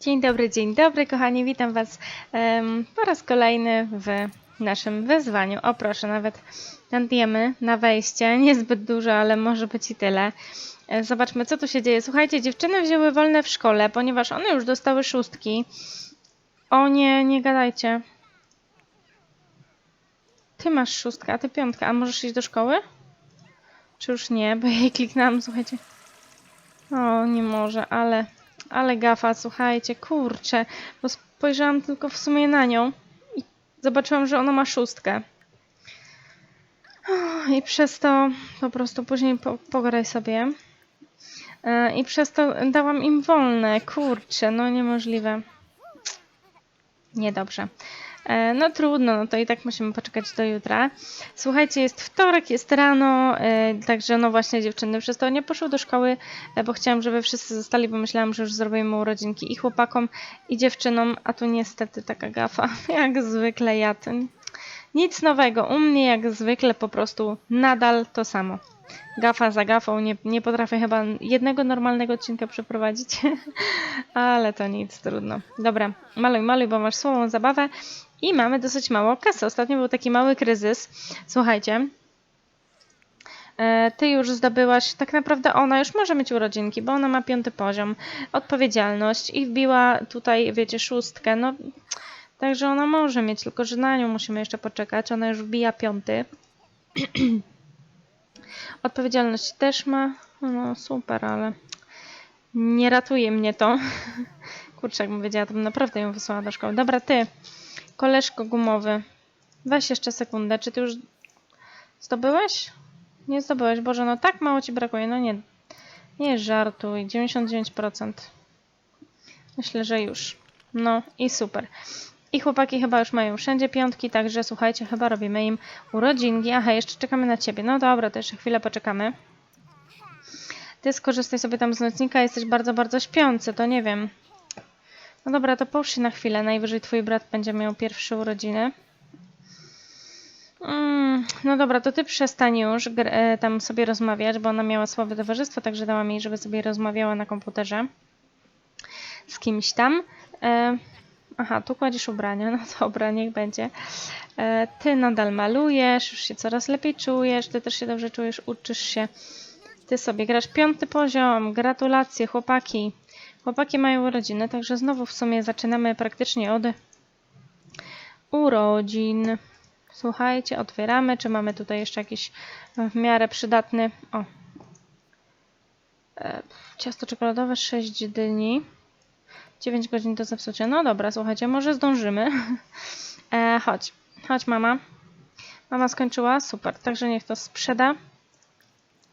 Dzień dobry, dzień dobry, kochani. Witam Was em, po raz kolejny w naszym wyzwaniu. O, proszę, nawet diemy na wejście. Niezbyt dużo, ale może być i tyle. E, Zobaczmy, co tu się dzieje. Słuchajcie, dziewczyny wzięły wolne w szkole, ponieważ one już dostały szóstki. O nie, nie gadajcie. Ty masz szóstkę, a ty piątkę. A możesz iść do szkoły? Czy już nie? Bo jej kliknęłam, słuchajcie. O, nie może, ale... Ale gafa, słuchajcie, kurczę, bo spojrzałam tylko w sumie na nią i zobaczyłam, że ona ma szóstkę. I przez to po prostu później po, pograj sobie. E, I przez to dałam im wolne, kurczę, no niemożliwe. Niedobrze. E, No trudno, no to i tak musimy poczekać do jutra. Słuchajcie, jest wtorek, jest rano, e, także no właśnie dziewczyny przez to nie poszły do szkoły, e, bo chciałam, żeby wszyscy zostali, bo myślałam, że już zrobimy urodzinki i chłopakom, i dziewczynom, a tu niestety taka gafa, jak zwykle ja. To nic nowego, u mnie jak zwykle po prostu nadal to samo. Gafa za gafą, nie, nie potrafię chyba jednego normalnego odcinka przeprowadzić, ale to nic, trudno. Dobra, maluj, maluj, bo masz słową zabawę i mamy dosyć mało kasy. Ostatnio był taki mały kryzys. Słuchajcie, e, ty już zdobyłaś, tak naprawdę ona już może mieć urodzinki, bo ona ma piąty poziom, odpowiedzialność i wbiła tutaj, wiecie, szóstkę, no także ona może mieć, tylko że na nią musimy jeszcze poczekać, ona już wbija piąty. Odpowiedzialność też ma, no super, ale nie ratuje mnie to. Kurczę, jakbym wiedziała, to bym naprawdę ją wysłała do szkoły. Dobra, ty, koleżko gumowy, weź jeszcze sekundę, czy ty już zdobyłeś? Nie zdobyłeś, Boże, no tak mało ci brakuje, no nie, nie żartuj, 99%. Myślę, że już. No i super. I chłopaki chyba już mają wszędzie piątki, także słuchajcie, chyba robimy im urodzinki. Aha, jeszcze czekamy na ciebie. No dobra, to jeszcze chwilę poczekamy. Ty skorzystaj sobie tam z nocnika, jesteś bardzo, bardzo śpiący, to nie wiem. No dobra, to połóż się na chwilę, najwyżej twój brat będzie miał pierwsze urodziny. Mm, no dobra, to ty przestań już e, tam sobie rozmawiać, bo ona miała słabe towarzystwo, także dałam jej, żeby sobie rozmawiała na komputerze z kimś tam. E, aha, tu kładziesz ubrania, no dobra, niech będzie. E, ty nadal malujesz, już się coraz lepiej czujesz, ty też się dobrze czujesz, uczysz się. Ty sobie grasz piąty poziom, gratulacje chłopaki. Chłopaki mają urodziny, także znowu w sumie zaczynamy praktycznie od urodzin. Słuchajcie, otwieramy, czy mamy tutaj jeszcze jakiś w miarę przydatny... O. E, ciasto czekoladowe 6 dni. 9 godzin do zepsucia. No dobra, słuchajcie, może zdążymy. E, chodź, chodź mama. Mama skończyła? Super, także niech to sprzeda.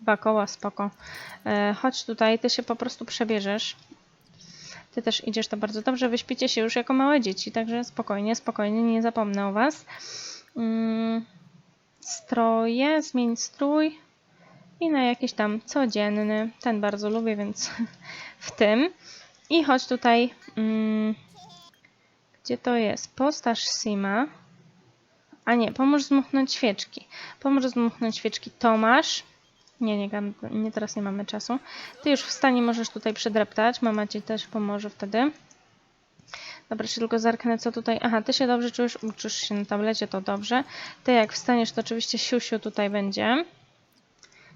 Dwa koła, spoko. E, chodź tutaj, ty się po prostu przebierzesz. Ty też idziesz, to bardzo dobrze. Wyśpicie się już jako małe dzieci, także spokojnie, spokojnie, nie zapomnę o was. Mm, stroje, zmień strój. I na jakiś tam codzienny. Ten bardzo lubię, więc w tym. I chodź tutaj. Mm, gdzie to jest? Postaż Sima. A nie, pomóż zmuchnąć świeczki. Pomóż zmuchnąć świeczki Tomasz. Nie, nie, nie, teraz nie mamy czasu. Ty już wstanie, możesz tutaj przedreptać. Mama ci też pomoże wtedy. Dobra, się tylko zerknę, co tutaj... Aha, ty się dobrze czujesz, uczysz się na tablecie, to dobrze. Ty jak wstaniesz, to oczywiście siusiu tutaj będzie.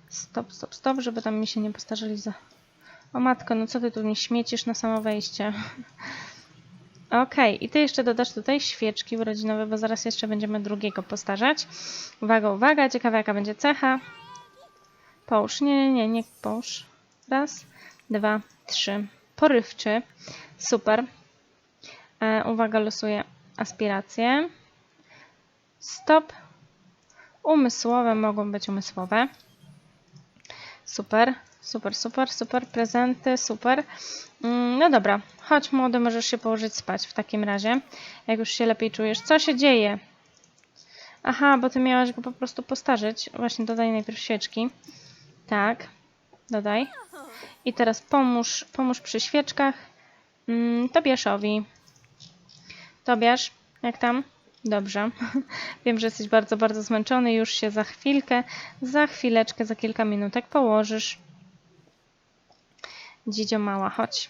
Stop, stop, stop, żeby tam mi się nie postarzeli za... O matko, no co ty tu nie śmiecisz na samo wejście? Okej, i ty jeszcze dodasz tutaj świeczki urodzinowe, bo zaraz jeszcze będziemy drugiego postarzać. Uwaga, uwaga, ciekawa jaka będzie cecha. Połóż, nie, nie, nie, nie połóż. Raz, dwa, trzy. Porywczy. Super. E, uwaga, losuję aspiracje. Stop. Umysłowe mogą być umysłowe. Super, super, super, super. Prezenty, super. Mm, No dobra, chodź młody, możesz się położyć spać w takim razie, jak już się lepiej czujesz. Co się dzieje? Aha, bo ty miałaś go po prostu postarzyć. Właśnie dodaj najpierw świeczki. Tak, dodaj. I teraz pomóż, pomóż przy świeczkach mm, Tobiaszowi. Tobiasz, jak tam? Dobrze. Wiem, że jesteś bardzo, bardzo zmęczony. Już się za chwilkę, za chwileczkę, za kilka minutek położysz. Dzidzio mała, chodź.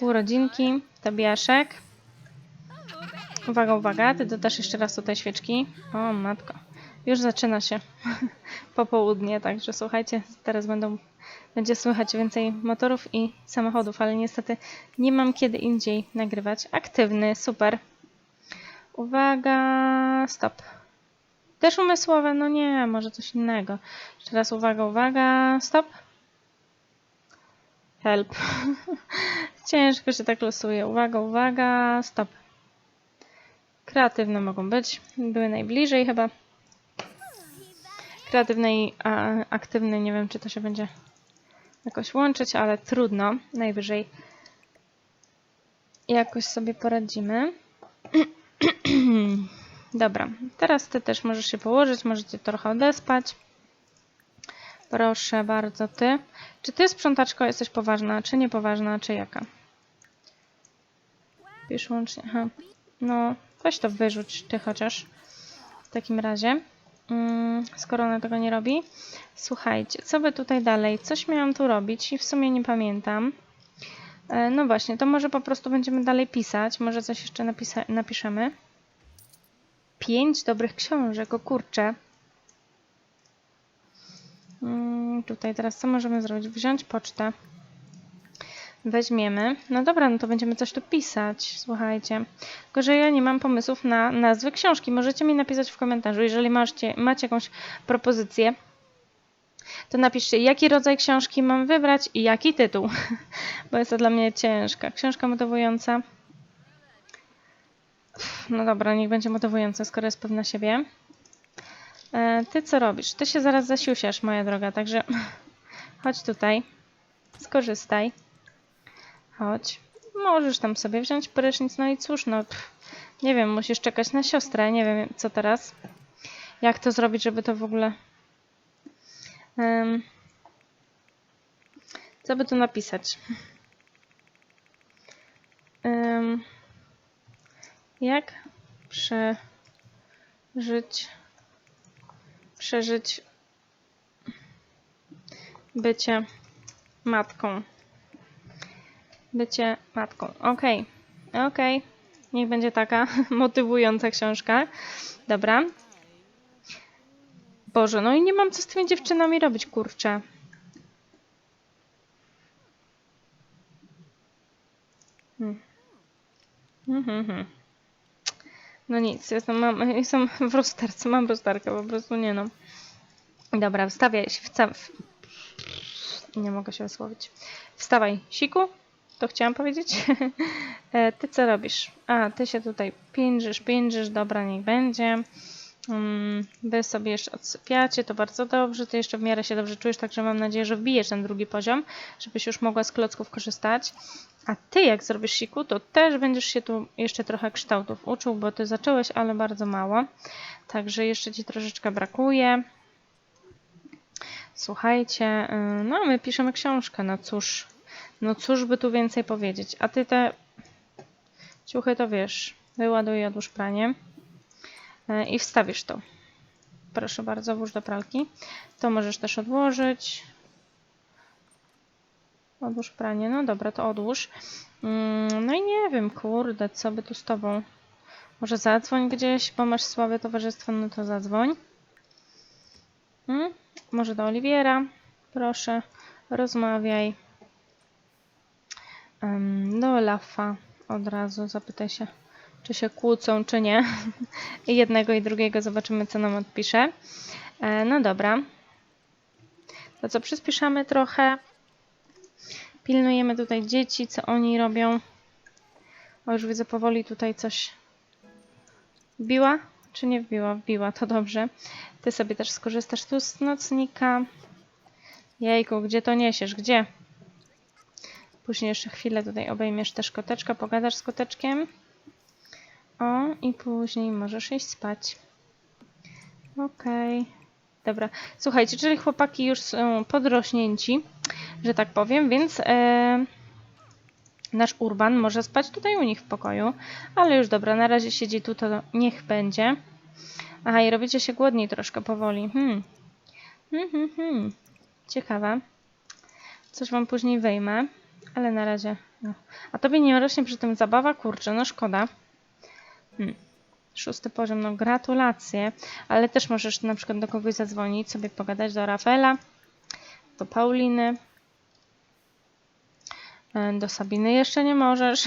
Urodzinki, Tobiaszek. Uwaga, uwaga, ty dodasz jeszcze raz tutaj świeczki. O, matko. Już zaczyna się popołudnie, także słuchajcie, teraz będą, będzie słychać więcej motorów i samochodów, ale niestety nie mam kiedy indziej nagrywać. Aktywny, super. Uwaga, stop. Też umysłowe? No nie, może coś innego. Jeszcze raz uwaga, uwaga, stop. Help. Ciężko się tak losuje. Uwaga, uwaga, stop. Kreatywne mogą być. Były najbliżej chyba. Kreatywne i a, aktywne, nie wiem czy to się będzie jakoś łączyć, ale trudno. Najwyżej jakoś sobie poradzimy. Dobra, teraz ty też możesz się położyć, możecie trochę odespać. Proszę bardzo, ty. Czy ty, sprzątaczko, jesteś poważna, czy niepoważna, czy jaka? Pisz łącznie, aha. No, weź to wyrzuć, ty chociaż. W takim razie, skoro ona tego nie robi. Słuchajcie, co by tutaj dalej? Coś miałam tu robić i w sumie nie pamiętam. E, no właśnie, to może po prostu będziemy dalej pisać. Może coś jeszcze napiszemy. Pięć dobrych książek, o kurczę. Mm, tutaj teraz co możemy zrobić? Wziąć pocztę. Weźmiemy. No dobra, no to będziemy coś tu pisać. Słuchajcie. Tylko, że ja nie mam pomysłów na nazwy książki. Możecie mi napisać w komentarzu, jeżeli macie, macie jakąś propozycję. To napiszcie, jaki rodzaj książki mam wybrać i jaki tytuł. Bo jest to dla mnie ciężka. Książka motywująca. No dobra, niech będzie motywująca, skoro jest pewna siebie. E, ty co robisz? Ty się zaraz zasiusiasz, moja droga, także chodź tutaj. Skorzystaj. Chodź. Możesz tam sobie wziąć prysznic, no i cóż, no pff, nie wiem, musisz czekać na siostrę, nie wiem co teraz. Jak to zrobić, żeby to w ogóle... Um, co by tu napisać? Um, jak przeżyć przeżyć bycie matką. Bycie matką. Okej, okay. okej. Okay. Niech będzie taka motywująca książka. Dobra. Boże, no i nie mam co z tymi dziewczynami robić, kurczę. Hmm. Mhm, mhm. No nic, jestem, mam, jestem w rozterce, mam rozterkę, po prostu nie no. Dobra, wstawiaj się, wsta w... nie mogę się wysłowić. Wstawaj, siku, to chciałam powiedzieć. E, ty co robisz? A, ty się tutaj piężysz, piężysz, dobra, niech będzie. Mm, wy sobie jeszcze odsypiacie, to bardzo dobrze. Ty jeszcze w miarę się dobrze czujesz, także mam nadzieję, że wbijesz ten drugi poziom, żebyś już mogła z klocków korzystać. A ty jak zrobisz siku, to też będziesz się tu jeszcze trochę kształtów uczył, bo ty zacząłeś, ale bardzo mało. Także jeszcze ci troszeczkę brakuje. Słuchajcie, y, no my piszemy książkę, no cóż, no cóż by tu więcej powiedzieć. A ty te ciuchy to wiesz, wyładuj odłóż pranie y, i wstawisz to. Proszę bardzo, włóż do pralki. To możesz też odłożyć. Odłóż pranie. No dobra, to odłóż. Mm, no i nie wiem, kurde, co by tu z tobą. Może zadzwoń gdzieś, bo masz słabe towarzystwo, no to zadzwoń. Hmm? Może do Oliwiera. Proszę, rozmawiaj. Do Olafa od razu zapytaj się, czy się kłócą, czy nie. I jednego i drugiego zobaczymy, co nam odpisze. E, no dobra. To co, przyspieszamy trochę. Pilnujemy tutaj dzieci, co oni robią. O, już widzę powoli tutaj coś. Wbiła? Czy nie wbiła? Wbiła, to dobrze. Ty sobie też skorzystasz tu z nocnika. Jejku, gdzie to niesiesz? Gdzie? Później jeszcze chwilę tutaj obejmiesz też koteczka, pogadasz z koteczkiem. O, i później możesz iść spać. Okej. Okay. Dobra. Słuchajcie, czyli chłopaki już są podrośnięci że tak powiem, więc e, nasz Urban może spać tutaj u nich w pokoju, ale już dobra, na razie siedzi tu, to niech będzie. Aha, i robicie się głodni troszkę powoli. Hmm. Hmm, hmm, hmm. Ciekawe. Coś wam później wyjmę, ale na razie No. A tobie nie rośnie przy tym zabawa? Kurczę, no szkoda. Hmm. Szósty poziom, no gratulacje. Ale też możesz na przykład do kogoś zadzwonić, sobie pogadać do Rafaela, do Pauliny. E, Do Sabiny jeszcze nie możesz.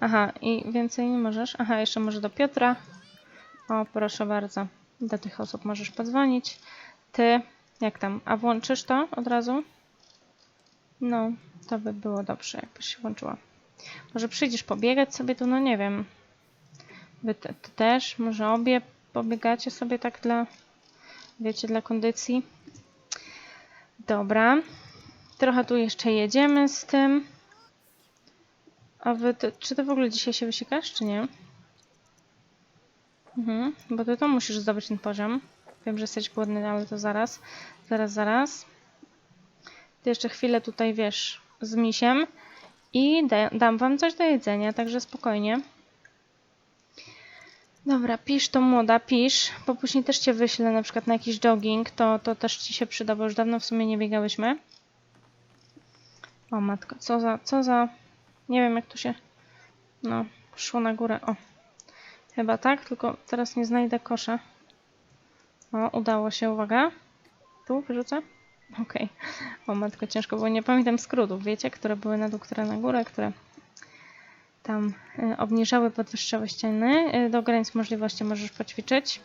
Aha, i więcej nie możesz. Aha, jeszcze może do Piotra. O, proszę bardzo. Do tych osób możesz podzwonić. Ty, jak tam? A włączysz to od razu? No, to by było dobrze, jakbyś się włączyła. Może przyjdziesz pobiegać sobie tu, no nie wiem. Wy te, też, może obie pobiegacie sobie tak dla, wiecie, dla kondycji. Dobra. Trochę tu jeszcze jedziemy z tym. A wy, czy ty w ogóle dzisiaj się wysiekasz, czy nie? Mhm, bo ty to musisz zdobyć ten poziom. Wiem, że jesteś głodny, ale to zaraz. Zaraz, zaraz. Jeszcze chwilę tutaj, wiesz, z misiem. I da, dam wam coś do jedzenia, także spokojnie. Dobra, pisz to młoda, pisz, bo później też cię wyślę na przykład na jakiś jogging, to, to też ci się przyda, bo już dawno w sumie nie biegałyśmy. O matko, co za, co za, nie wiem jak tu się, no, szło na górę, o. Chyba tak, tylko teraz nie znajdę kosza. O, udało się, uwaga. Tu wyrzucę? Okej. O matko, ciężko było, nie pamiętam skrótów, wiecie, które były na dół, które na górę, które tam y, obniżały, podwyższały ściany. Y, do granic możliwości możesz poćwiczyć.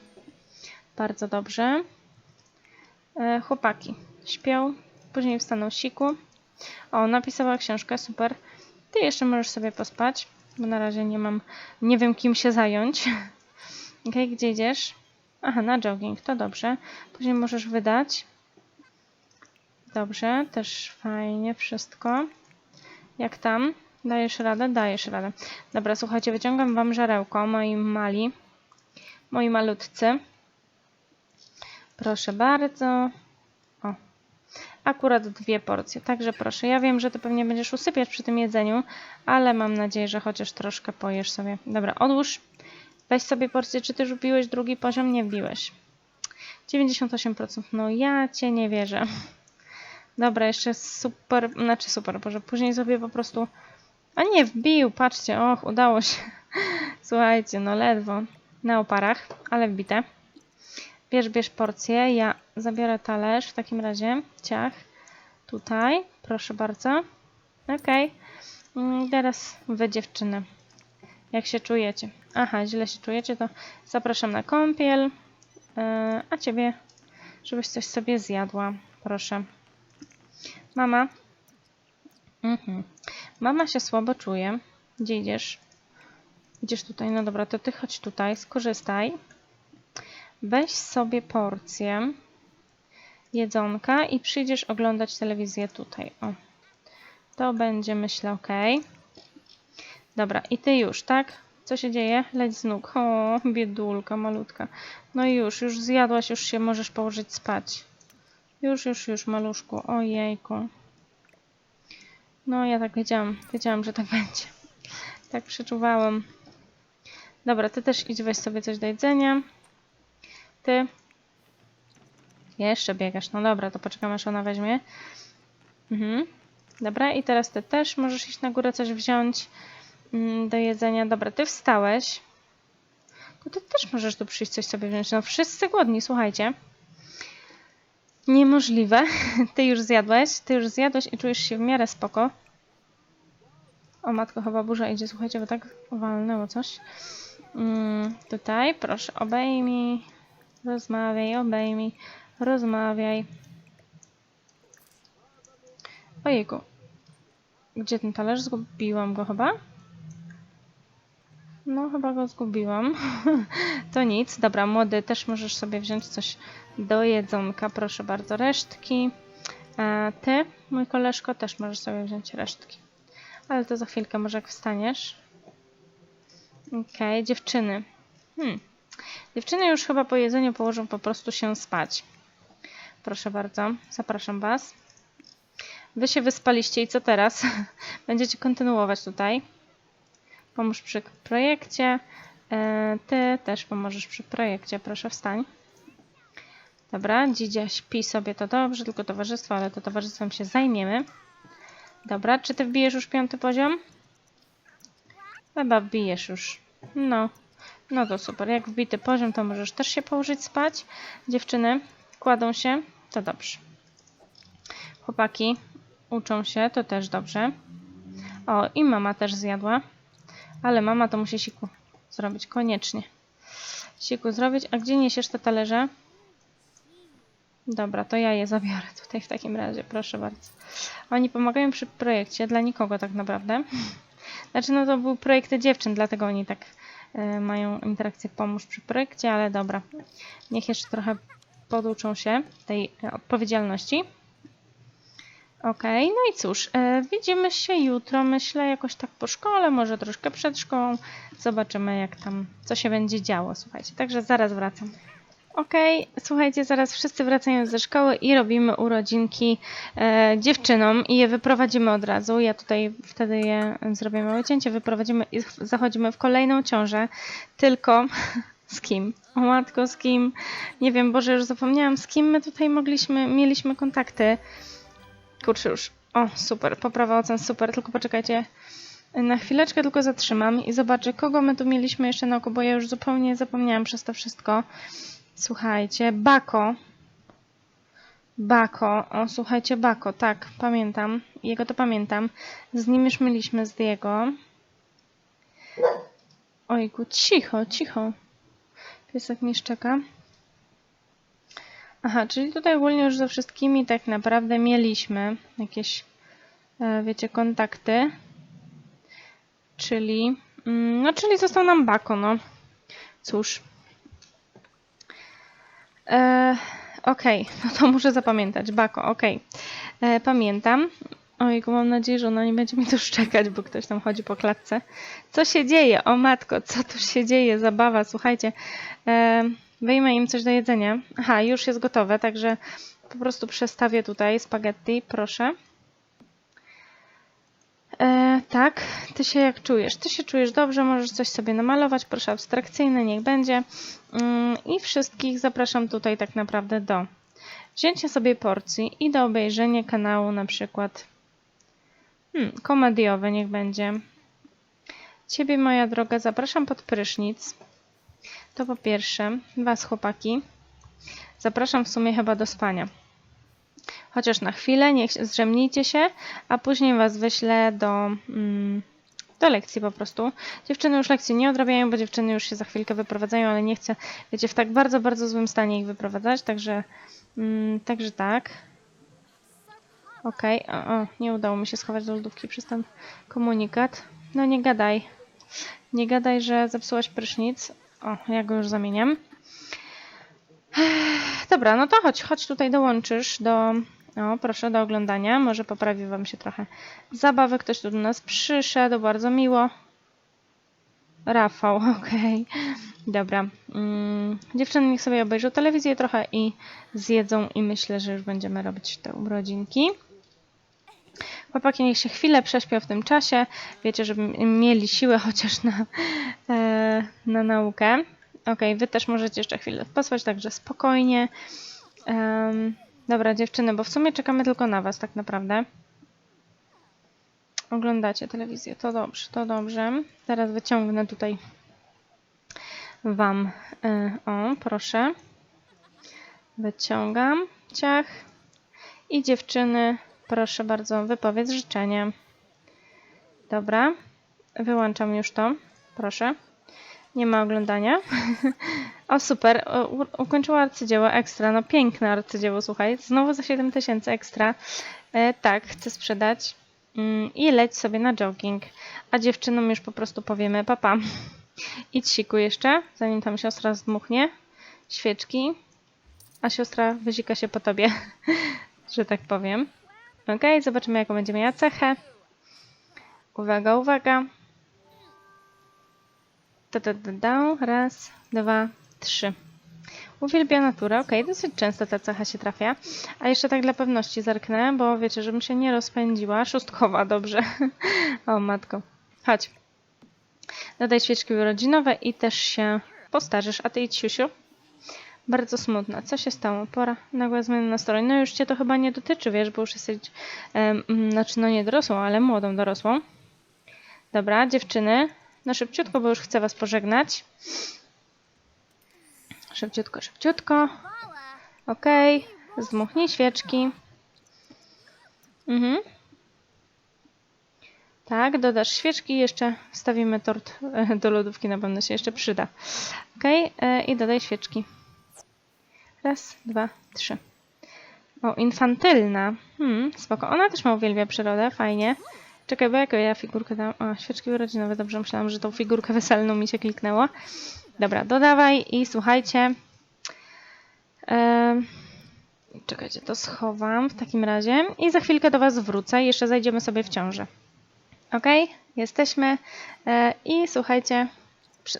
Bardzo dobrze. Y, chłopaki śpią, później wstaną siku. O, napisała książkę, super. Ty jeszcze możesz sobie pospać, bo na razie nie mam, nie wiem kim się zająć. Okej, gdzie idziesz? Aha, na jogging, to dobrze. Później możesz wydać. Dobrze, też fajnie wszystko. Jak tam? Dajesz radę? Dajesz radę. Dobra, słuchajcie, wyciągam wam żarełko, moi mali. Moi malutcy. Proszę bardzo. O. Akurat dwie porcje, także proszę. Ja wiem, że ty pewnie będziesz usypiać przy tym jedzeniu, ale mam nadzieję, że chociaż troszkę pojesz sobie. Dobra, odłóż. Weź sobie porcję. Czy ty już wbiłeś drugi poziom? Nie wbiłeś. 98%. No ja cię nie wierzę. Dobra, jeszcze super, znaczy super, Boże, później sobie po prostu... A nie, wbił, patrzcie, och, udało się. Słuchajcie, no ledwo. Na oparach, ale wbite. Bierz, bierz porcję, ja zabiorę talerz w takim razie. Ciach. Tutaj, proszę bardzo. Okej. Okay. Teraz wy dziewczyny. Jak się czujecie? Aha, źle się czujecie, to zapraszam na kąpiel. Yy, a ciebie, żebyś coś sobie zjadła. Proszę. Mama. Mhm. Mama się słabo czuje. Gdzie idziesz? Idziesz tutaj. No dobra, to ty chodź tutaj, skorzystaj. Weź sobie porcję jedzonka i przyjdziesz oglądać telewizję tutaj. O. To będzie, myślę, ok. Dobra, i ty już, tak? Co się dzieje? Leć z nóg. O, biedulka malutka. No i już, już zjadłaś, już się możesz położyć spać. Już, już, już, maluszku. Ojejku. No, ja tak wiedziałam. Wiedziałam, że tak będzie. Tak przeczuwałam. Dobra, ty też idź weź sobie coś do jedzenia. Ty. Jeszcze biegasz. No dobra, to poczekam aż ona weźmie. Mhm. Dobra, i teraz ty też możesz iść na górę coś wziąć mm, do jedzenia. Dobra, ty wstałeś. To ty też możesz tu przyjść coś sobie wziąć. No wszyscy głodni, słuchajcie. Niemożliwe. Ty już zjadłeś, ty już zjadłeś i czujesz się w miarę spoko. O matko, chyba burza idzie, słuchajcie, bo tak walnęło coś. Mm, tutaj, proszę, obejmij. Rozmawiaj, obejmij. Rozmawiaj. Ojejku. Gdzie ten talerz? Zgubiłam go chyba? No, chyba go zgubiłam. to nic. Dobra, młody, też możesz sobie wziąć coś do jedzonka. Proszę bardzo, resztki. A ty, mój koleżko, też możesz sobie wziąć resztki. Ale to za chwilkę, może jak wstaniesz. Okej, okay, dziewczyny. Hmm. Dziewczyny już chyba po jedzeniu położą po prostu się spać. Proszę bardzo, zapraszam Was. Wy się wyspaliście i co teraz? Będziecie kontynuować tutaj. Pomóż przy projekcie. Ty też pomożesz przy projekcie. Proszę wstań. Dobra, dzidzia śpi sobie to dobrze, tylko towarzystwo, ale to towarzystwem się zajmiemy. Dobra, czy ty wbijesz już piąty poziom? Chyba wbijesz już. No. No to super. Jak wbity poziom, to możesz też się położyć spać. Dziewczyny kładą się, to dobrze. Chłopaki uczą się, to też dobrze. O, i mama też zjadła. Ale mama to musi siku zrobić, koniecznie. Siku zrobić. A gdzie niesiesz te talerze? Dobra, to ja je zabiorę tutaj w takim razie, proszę bardzo. Oni pomagają przy projekcie, dla nikogo tak naprawdę. Znaczy, no to był projekt dziewczyn, dlatego oni tak e, mają interakcję pomóż przy projekcie, ale dobra. Niech jeszcze trochę poduczą się tej e, odpowiedzialności. Okej, no i cóż, e, widzimy się jutro, myślę, jakoś tak po szkole, może troszkę przed szkołą. Zobaczymy, jak tam, co się będzie działo, słuchajcie. Także zaraz wracam. Okej, słuchajcie, zaraz wszyscy wracają ze szkoły i robimy urodzinki e, dziewczynom i je wyprowadzimy od razu. Ja tutaj wtedy je zrobię małe cięcie, wyprowadzimy i zachodzimy w kolejną ciążę, tylko z kim? O matko, z kim? Nie wiem, Boże, już zapomniałam, z kim my tutaj mogliśmy, mieliśmy kontakty. Kurczę już. O, super, poprawa ocen, super, tylko poczekajcie. Na chwileczkę tylko zatrzymam i zobaczę, kogo my tu mieliśmy jeszcze na oku, bo ja już zupełnie zapomniałam przez to wszystko. Słuchajcie, Bako. Bako, o słuchajcie, Bako, tak, pamiętam. Jego to pamiętam. Z nim już myliśmy z Diego. Ojku, cicho, cicho. Piesek mi szczeka. Aha, czyli tutaj ogólnie już ze wszystkimi tak naprawdę mieliśmy jakieś, e, wiecie, kontakty. Czyli, mm, no czyli został nam Bako, no. Cóż. E, okej, no to muszę zapamiętać. Bako, okej. E, Pamiętam. Ojku, mam nadzieję, że ona nie będzie mi tu szczekać, bo ktoś tam chodzi po klatce. Co się dzieje? O matko, co tu się dzieje? Zabawa, słuchajcie. E, wyjmę im coś do jedzenia. Aha, już jest gotowe, także po prostu przestawię tutaj spaghetti, proszę. E, tak, ty się jak czujesz? Ty się czujesz dobrze, możesz coś sobie namalować, proszę abstrakcyjne, niech będzie. Mm, I wszystkich zapraszam tutaj tak naprawdę do wzięcia sobie porcji i do obejrzenia kanału na przykład hmm, komediowy niech będzie. Ciebie, moja droga, zapraszam pod prysznic. To po pierwsze, was chłopaki, zapraszam w sumie chyba do spania. Chociaż na chwilę, niech zrzemnijcie się, a później was wyślę do, mm, do lekcji po prostu. Dziewczyny już lekcji nie odrabiają, bo dziewczyny już się za chwilkę wyprowadzają, ale nie chcę, wiecie, w tak bardzo, bardzo złym stanie ich wyprowadzać, także, mm, także tak. Okej, o, o, nie udało mi się schować do lodówki przez ten komunikat. No nie gadaj. Nie gadaj, że zepsułaś prysznic. O, ja go już zamieniam. Dobra, no to chodź, chodź tutaj dołączysz do, o proszę, do oglądania. Może poprawi Wam się trochę zabawy. Ktoś tu do nas przyszedł, bardzo miło. Rafał, okej. Dobra. Mm, dziewczyny niech sobie obejrzą telewizję trochę i zjedzą i myślę, że już będziemy robić te urodzinki. Chłopaki niech się chwilę prześpią w tym czasie. Wiecie, żeby mieli siłę chociaż na, e, na naukę. Ok, wy też możecie jeszcze chwilę posłać, także spokojnie. Um, dobra, dziewczyny, bo w sumie czekamy tylko na was tak naprawdę. Oglądacie telewizję, to dobrze, to dobrze. Teraz wyciągnę tutaj wam. Y, o, proszę. Wyciągam. Ciach. I dziewczyny, proszę bardzo, wypowiedz życzenie. Dobra. Wyłączam już to. Proszę. Nie ma oglądania. o, super. U- ukończyła arcydzieło ekstra. No piękne arcydzieło, słuchaj. Znowu za 7000 ekstra. E, tak, chcę sprzedać. Mm, I leć sobie na jogging. A dziewczynom już po prostu powiemy papa. Idź siku jeszcze, zanim tam siostra zdmuchnie. Świeczki. A siostra wyzika się po tobie, że tak powiem. Ok, zobaczymy jaką będzie miała cechę. Uwaga, uwaga. Ta, ta. Raz, dwa, trzy. Uwielbia naturę. Ok, dosyć często ta cecha się trafia. A jeszcze tak dla pewności zerknę, bo wiecie, żebym się nie rozpędziła. Szóstkowa, dobrze. o matko. Chodź. Dodaj świeczki urodzinowe i też się postarzysz. A ty idź, siusiu. Bardzo smutna. Co się stało? Pora nagła zmiana nastroju. No już cię to chyba nie dotyczy, wiesz, bo już jesteś, mm, znaczy no nie dorosłą, ale młodą dorosłą. Dobra, dziewczyny. No szybciutko, bo już chcę was pożegnać. Szybciutko, szybciutko. Okej. Zdmuchnij świeczki. Mhm. Tak, dodasz świeczki jeszcze wstawimy tort e, do lodówki, na pewno się jeszcze przyda. Okej, e, i dodaj świeczki. Raz, dwa, trzy. O, infantylna. Hmm, spoko. Ona też ma uwielbia przyrodę, fajnie. Czekaj, bo jaką ja figurkę dam? O, świeczki urodzinowe, dobrze, myślałam, że tą figurkę weselną mi się kliknęło. Dobra, dodawaj i słuchajcie. Czekajcie, to schowam w takim razie i za chwilkę do Was wrócę. Jeszcze zajdziemy sobie w ciążę. Ok, jesteśmy. E, I słuchajcie,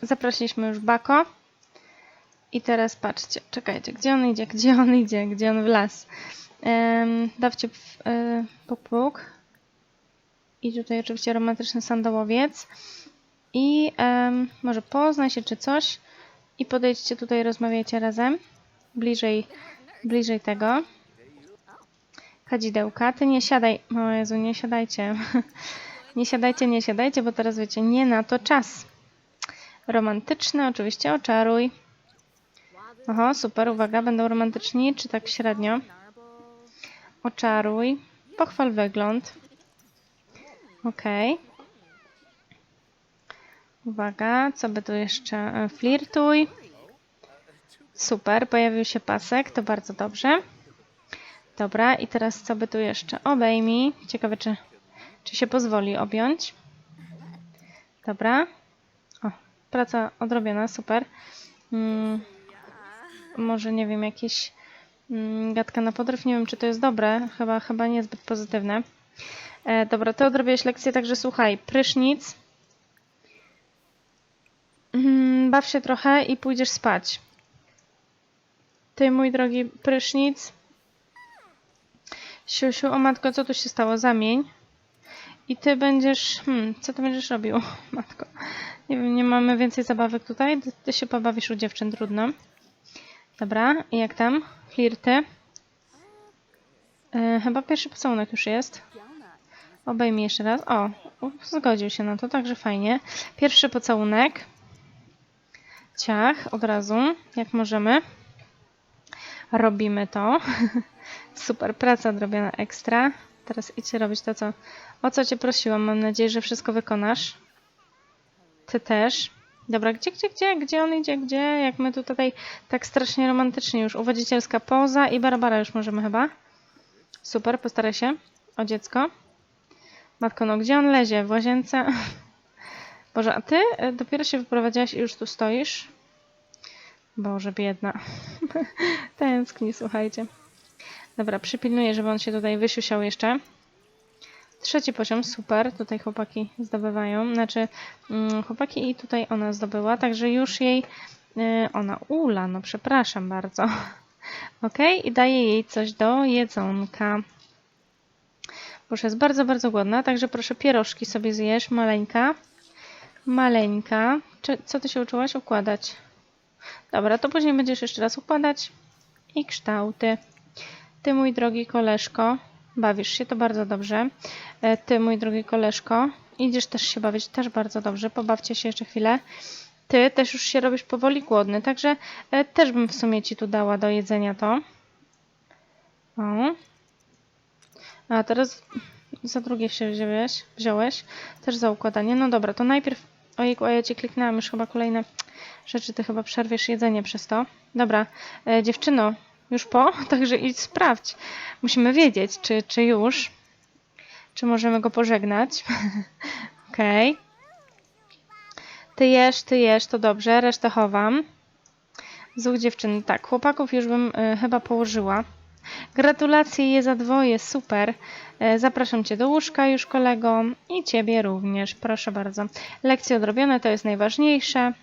zaprosiliśmy już Bako. I teraz patrzcie, czekajcie, gdzie on idzie, gdzie on idzie, gdzie on w las. Dawcie e, puk, I tutaj oczywiście romantyczny sandałowiec. I em, może poznaj się czy coś. I podejdźcie tutaj, rozmawiajcie razem. Bliżej, bliżej tego. Kadzidełka. Ty nie siadaj. O Jezu, nie siadajcie. nie siadajcie, nie siadajcie, bo teraz wiecie, nie na to czas. Romantyczny, oczywiście, oczaruj. Oho, super, uwaga, będą romantyczni, czy tak średnio? Oczaruj. Pochwal wygląd. Okej. Uwaga, co by tu jeszcze? E, Flirtuj. Super, pojawił się pasek, to bardzo dobrze. Dobra, i teraz co by tu jeszcze? Obejmij. Ciekawe, czy, czy się pozwoli objąć. Dobra. O, praca odrobiona, super. Mm, może, nie wiem, jakieś mm, gadka na podryw. Nie wiem, czy to jest dobre. Chyba, chyba niezbyt pozytywne. E, dobra, ty odrobiłeś lekcję, także słuchaj. Prysznic. Mm, baw się trochę i pójdziesz spać. Ty, mój drogi prysznic. Siusiu, o matko, co tu się stało? Zamień. I ty będziesz... Hmm, co ty będziesz robił? Matko. Nie wiem, nie mamy więcej zabawek tutaj. Ty, się pobawisz u dziewczyn, trudno. Dobra, i jak tam? Flirty. E, chyba pierwszy pocałunek już jest. Obejmij jeszcze raz. O, zgodził się na to, także fajnie. Pierwszy pocałunek. Ciach, od razu, jak możemy. Robimy to. Super, praca odrobiona ekstra. Teraz idźcie robić to, co, o co cię prosiłam. Mam nadzieję, że wszystko wykonasz. Ty też. Dobra, gdzie, gdzie, gdzie? Gdzie on idzie? Gdzie? Jak my tu tutaj tak strasznie romantycznie już. Uwodzicielska poza i Barbara już możemy chyba. Super, postaraj się o dziecko. Matko, no gdzie on lezie? W łazience? Boże, a ty e, dopiero się wyprowadziłaś i już tu stoisz? Boże, biedna. Tęskni, słuchajcie. Dobra, przypilnuję, żeby on się tutaj wysiusiał jeszcze. Trzeci poziom, super. Tutaj chłopaki zdobywają. Znaczy, mm, chłopaki i tutaj ona zdobyła, także już jej... y, ona, ula, no przepraszam bardzo. ok, i daję jej coś do jedzonka. Już jest bardzo, bardzo głodna, także proszę pierożki sobie zjesz, maleńka. Maleńka. Czy, co ty się uczyłaś? Układać. Dobra, to później będziesz jeszcze raz układać. I kształty. Ty, mój drogi koleżko, bawisz się, to bardzo dobrze. E, Ty, mój drogi koleżko, idziesz też się bawić, też bardzo dobrze. Pobawcie się jeszcze chwilę. Ty też już się robisz powoli głodny, także e, też bym w sumie ci tu dała do jedzenia to. O. A teraz za drugie się wziąłeś, wziąłeś. Też za układanie. No dobra, to najpierw... Ojejku, a ja ci kliknęłam już chyba kolejne rzeczy. Ty chyba przerwiesz jedzenie przez to. Dobra, e, dziewczyno, już po? Także idź sprawdź. Musimy wiedzieć, czy, czy już. Czy możemy go pożegnać. Okej. Ty jesz, ty jesz, to dobrze. Resztę chowam. Zuch dziewczyny. Tak, chłopaków już bym y, chyba położyła. Gratulacje je za dwoje, super. E, Zapraszam Cię do łóżka już kolego i Ciebie również, proszę bardzo. Lekcje odrobione to jest najważniejsze.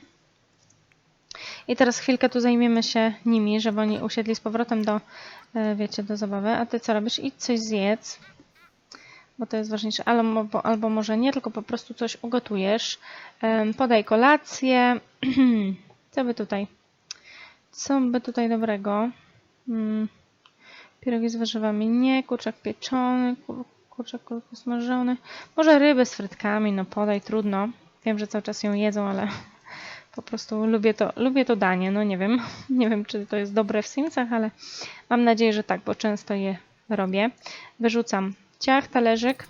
I teraz chwilkę tu zajmiemy się nimi, żeby oni usiedli z powrotem do, e, wiecie, do zabawy. A Ty co robisz? Idź coś zjedz, bo to jest ważniejsze. Albo, albo może nie, tylko po prostu coś ugotujesz. Em, Podaj kolację. Co by tutaj? Co by tutaj dobrego? Mm. Pierogi z warzywami nie, kurczak pieczony, kur, kurczak smażony. Może ryby z frytkami, no podaj, trudno. Wiem, że cały czas ją jedzą, ale po prostu lubię to, lubię to danie. No nie wiem, nie wiem czy to jest dobre w Simsach, ale mam nadzieję, że tak, bo często je robię. Wyrzucam ciach, talerzyk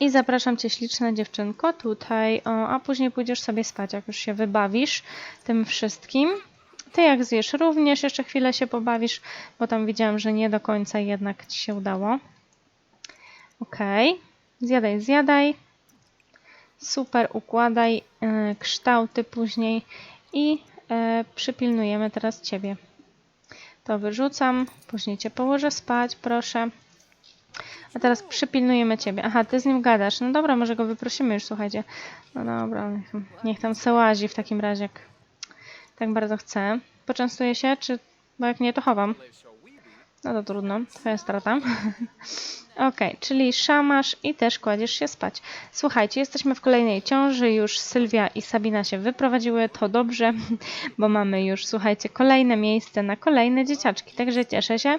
i zapraszam Cię śliczna dziewczynko tutaj, o, a później pójdziesz sobie spać, jak już się wybawisz tym wszystkim. Ty jak zjesz również, jeszcze chwilę się pobawisz, bo tam widziałam, że nie do końca jednak Ci się udało. Okej, zjadaj, zjadaj. Super, układaj e, kształty później i e, przypilnujemy teraz Ciebie. To wyrzucam, później Cię położę spać, proszę. A teraz przypilnujemy Ciebie. Aha, Ty z nim gadasz. No dobra, może go wyprosimy już, słuchajcie. No dobra, niech, niech tam se łazi w takim razie, tak bardzo chce. Poczęstuję się, czy... Bo jak nie, to chowam. No to trudno, twoja strata. Ok, czyli szamasz i też kładziesz się spać. Słuchajcie, jesteśmy w kolejnej ciąży, już Sylwia i Sabina się wyprowadziły, to dobrze, bo mamy już, słuchajcie, kolejne miejsce na kolejne dzieciaczki, także cieszę się.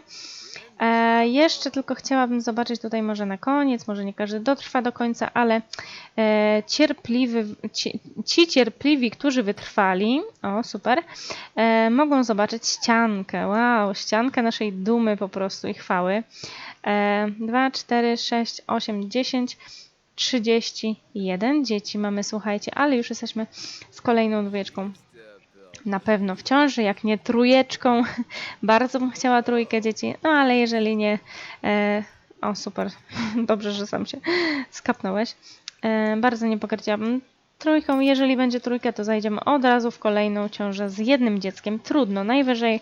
E, jeszcze tylko chciałabym zobaczyć tutaj może na koniec, może nie każdy dotrwa do końca, ale e, cierpliwy, ci, ci cierpliwi, którzy wytrwali, o super, e, mogą zobaczyć ściankę, wow, ściankę naszej dumy po prostu i chwały. E, 2, 4, 6, 8, 10, 31 dzieci mamy, słuchajcie, ale już jesteśmy z kolejną dwójeczką na pewno w ciąży, jak nie trójeczką. Bardzo bym chciała trójkę dzieci, no ale jeżeli nie. E, o, super. Dobrze, że sam się skapnąłeś. E, bardzo nie pogardziłabym trójką. Jeżeli będzie trójka, to zajdziemy od razu w kolejną ciążę z jednym dzieckiem. Trudno, najwyżej,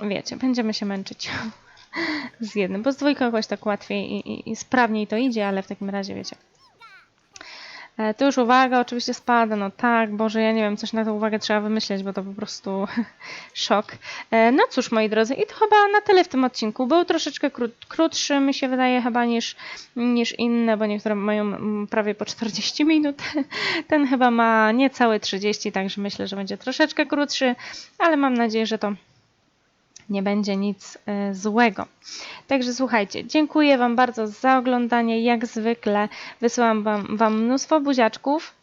wiecie, będziemy się męczyć z jednym, bo z dwójką jakoś tak łatwiej i, i, i sprawniej to idzie, ale w takim razie, wiecie, Tu już uwaga oczywiście spada, no tak, Boże, ja nie wiem, coś na tę uwagę trzeba wymyśleć, bo to po prostu szok. E, No cóż, moi drodzy, i to chyba na tyle w tym odcinku. Był troszeczkę krót, krótszy, mi się wydaje, chyba niż, niż inne, bo niektóre mają mm, prawie po 40 minut. Ten chyba ma niecałe 30, także myślę, że będzie troszeczkę krótszy, ale mam nadzieję, że to nie będzie nic e, złego. Także słuchajcie, dziękuję Wam bardzo za oglądanie. Jak zwykle wysyłam Wam, wam mnóstwo buziaczków.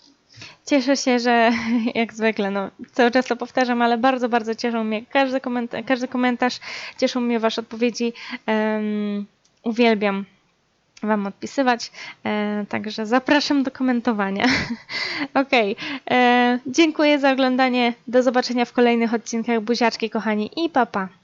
Cieszę się, że jak zwykle, no cały czas to powtarzam, ale bardzo, bardzo cieszą mnie każdy komentarz, każdy komentarz cieszą mnie Wasze odpowiedzi. Um, uwielbiam Wam odpisywać, e, także zapraszam do komentowania. ok, e, dziękuję za oglądanie, do zobaczenia w kolejnych odcinkach buziaczki kochani i papa. Pa.